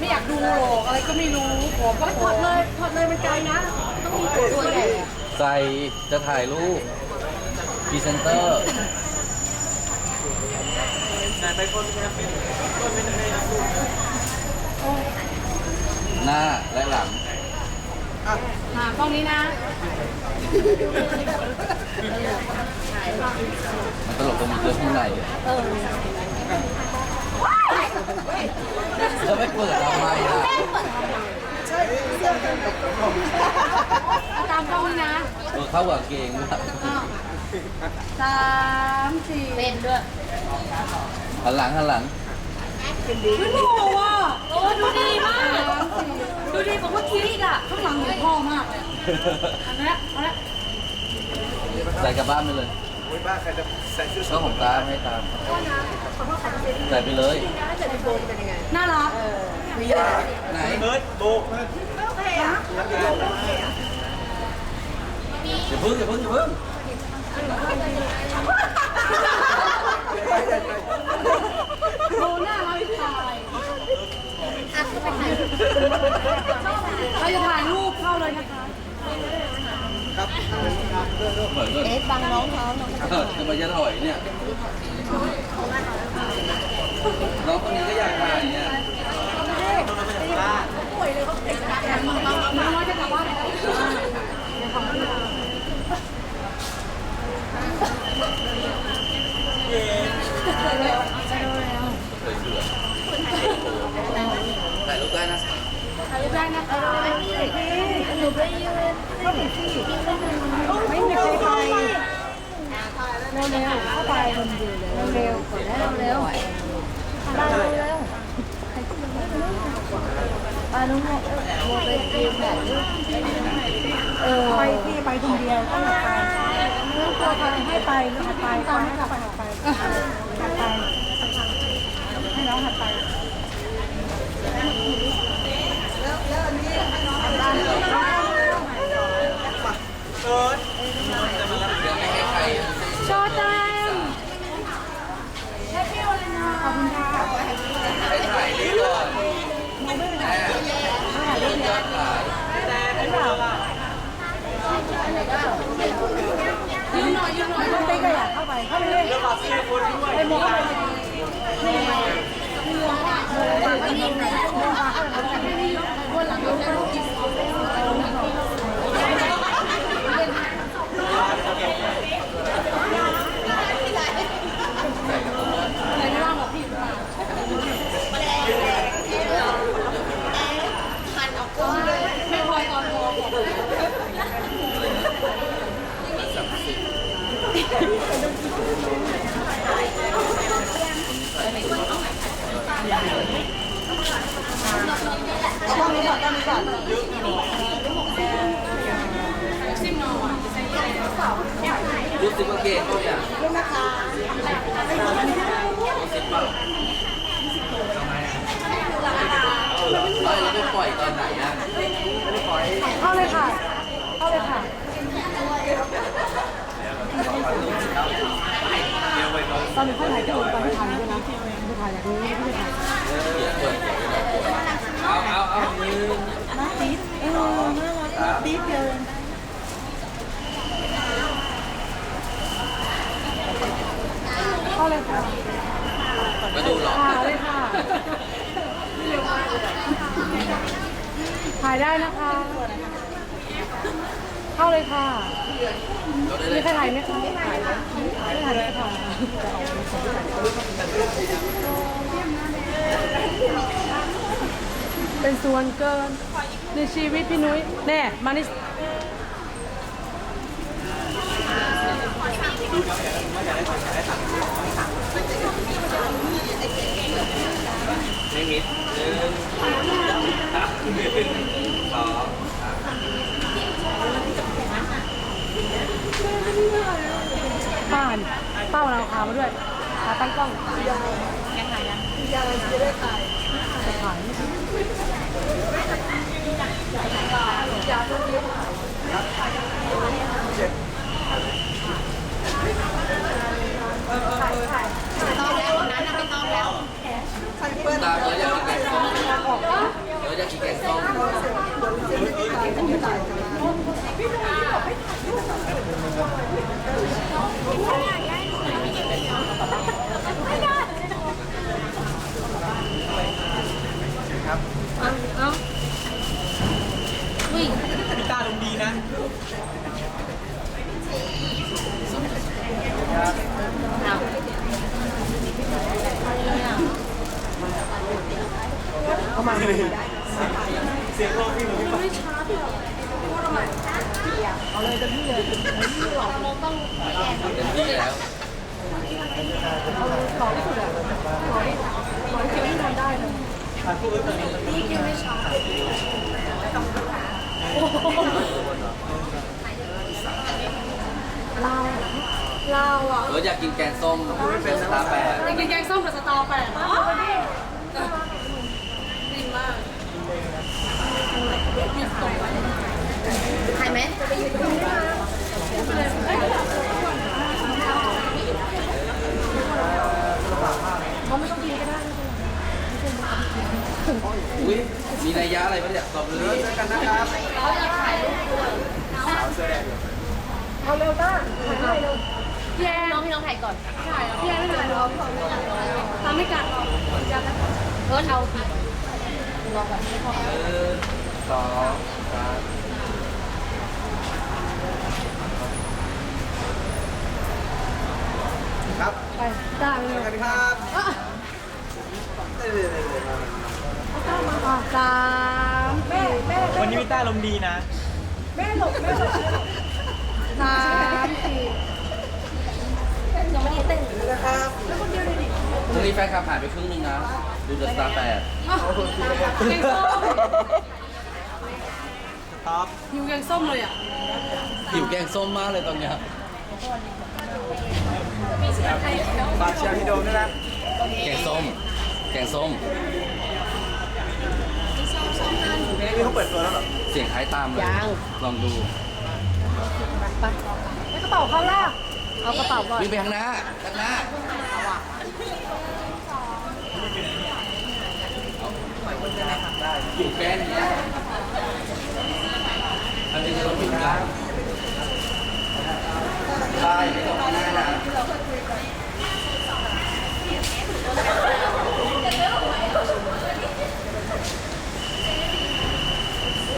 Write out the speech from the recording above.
ไม่อยากดูหรอกอะไรก็ไม่รู้ผมก็ถอดเลยถอดเลยมันไกลนะ ต้องมีตัวตัวใหญ่ใส่จะถ่ายรูปพรีเซนเตอร์หน้าและหลัง หากล้องนี้นะมันตลกตรงมีเสื้อข้างในอะจะไม่เปิดทำไมล่ะ ตามกล้องนี้นะ เออเข้ากับเกงด้วยอ้าวสามสี่เป็นด้วยหันหลังหันหลังไม่รู้อะโอ้ดูดีมาก สามสี่ดูดีกว่าเมื่อกี้อีกอะข้างหลังเหมือนพ่อมากเลยอันนี้เอาละใส่กลับบ้านไปเลยโอ้ยบ้าใครจะใส่ชุดก็ของตามให้ตามใส่ไปเลย น่ารัก ไหนเอิร์ดโบกอ ย่าเพึ่งอย่าเพึ่งอย่าเพึ่งดูหน้าเราอีกถ่ายอะก็ไปถ่ายเราจะถ่ายรูปเข้าเลยนะคะ เหมือนกันเอ๊ะบังน้องเขาน้องเออจะมายัดหอยเนี่ยน้องคนนี้ก็อยากถ่ายเนี่ย น้องจะกลับบ้านแล้ว เคยเชื่อถ่ายรูปได้นะ ถ่ายรูปได้นะคะ หนูไปยืนก็ถึงที่ ไม่มีใครไปเร็วๆเข้าไป คนเดียวเลยเร็วๆก่อนแล้วเร็วมาเร็วเร็วอะน้องโมโมไปยืนแบบนี้เออไปที่ไปคนเดียวก็อยากไปเรื่องตัวใครให้ไปก็หัดไปตามให้ไปไปหัดไปให้น้องหัดไป เอิร์ด ยังไม่ให้ใคร โชว์ตังแฮปปี้วันนะขอบคุณค่ะ ให้ถ่ายรูปก่อนแม่ยอดขาย ยืนหน่อยยืนหน่อยต้องไปก็อยาก เข้าไปเข้าไปเลย แล้วมาสี่คนด้วย ไปมองเข้าไปนี่ไงนี่ลงอะโมไปที่นี่โมมาเข้าไปที่นี่คนหลังเราจะกินอะไรไม่ว่าบอกพี่มาไม่พอยตอนมองบอก สิบกว่าเกตเนี่ยรูปนะคะซิปเปอร์ไม่แล้วไปปล่อยตอนไหนอะเข้าเลยค่ะ เข้าเลยค่ะตอนนี้เขาถ่ายที่ตอนที่ถ่ายด้วยนะที่ถ่ายอย่างนี้ที่ถ่ายเปิดเอาเอาเอามือมาติดเออน่ารักน่าติดเลยเข้า เลยค่ะมาดูหรอถ่ายเลยค่ะถ่ายได้นะคะ เข้าเลยค่ะเราได้มีเลยใครถ่ายไหมคะถ่ายไหมไม่ถ่ายเลยค่ะเป็นส่วนเกินในชีวิตพี่นุ้ยแน่มานี่ ไม่มิดหนึ่งสอง ป้านเป้าเราขามาด้วยขาตั้งกล้องยังไงยังถ่ายยังยังจะได้ถ่ายจะถ่ายไม่ใช่กินแกงส้ม วิ่ง พี่ตาลงดีนะ เอา เสียงร้องพี่หนูพี่ปาเต็มที่แล้วต่อที่สุดอะต่อที่ต่อที่คิวที่ทำได้เลยทานผู้อื่นตอนนี้นี่คิวไม่ช้าเราเราอะเอออยากกินแกงส้มเป็นสตาร์แปดไปกินแกงส้มกับสตอแปดดีมาก ถ่ายไหมไปยืนตรงนี้มาอุ้ยมีนัยยะอะไรปะเนี่ยตอบเลยเจอกันนะครับเขาอยากถ่ายรูปด้วยสาวเสื้อแดงเอาเร็วต้าถ่ายให้เร็วพี่แอนน้องพี่น้องถ่ายก่อนถ่ายพี่แอนไม่ถ่ายหรอกทำไม่กัดหรอกเออเอาผิดรอก่อนหนึ่ง สองสามครับไปต้าเจเร็อวกันครับเต้ามาอะสามแม่แม่วันนี้พี่ตาลมดีนะ แม่หลบแม่หลบสามสี่ยังไม่ได้เต้นนะครับพรุ่งนี้แฟนคลับหายไปครึ่งหนึงนะ ดูเดอะสตาร์แปดแกงส้ม ท็อปหิวแกงส้มเลยอะหิวแกงส้มมากเลยตอนเนี้ยฝากเชียร์พี่โดมด้วยนะแกงส้ม แกงส้มนี่เขาเปิดตัวแล้วเหรอเสียงคล้ายตามเลยลองดูแล้วกระเป๋าเขาล่ะเอากระเป๋าก่อนวิ่งไปข้างหน้าข้างหน้าอยู่แค่นี้ อันนี้จะต้องอยู่ข้างล่างใช่ไม่ต้องข้าหน้านะ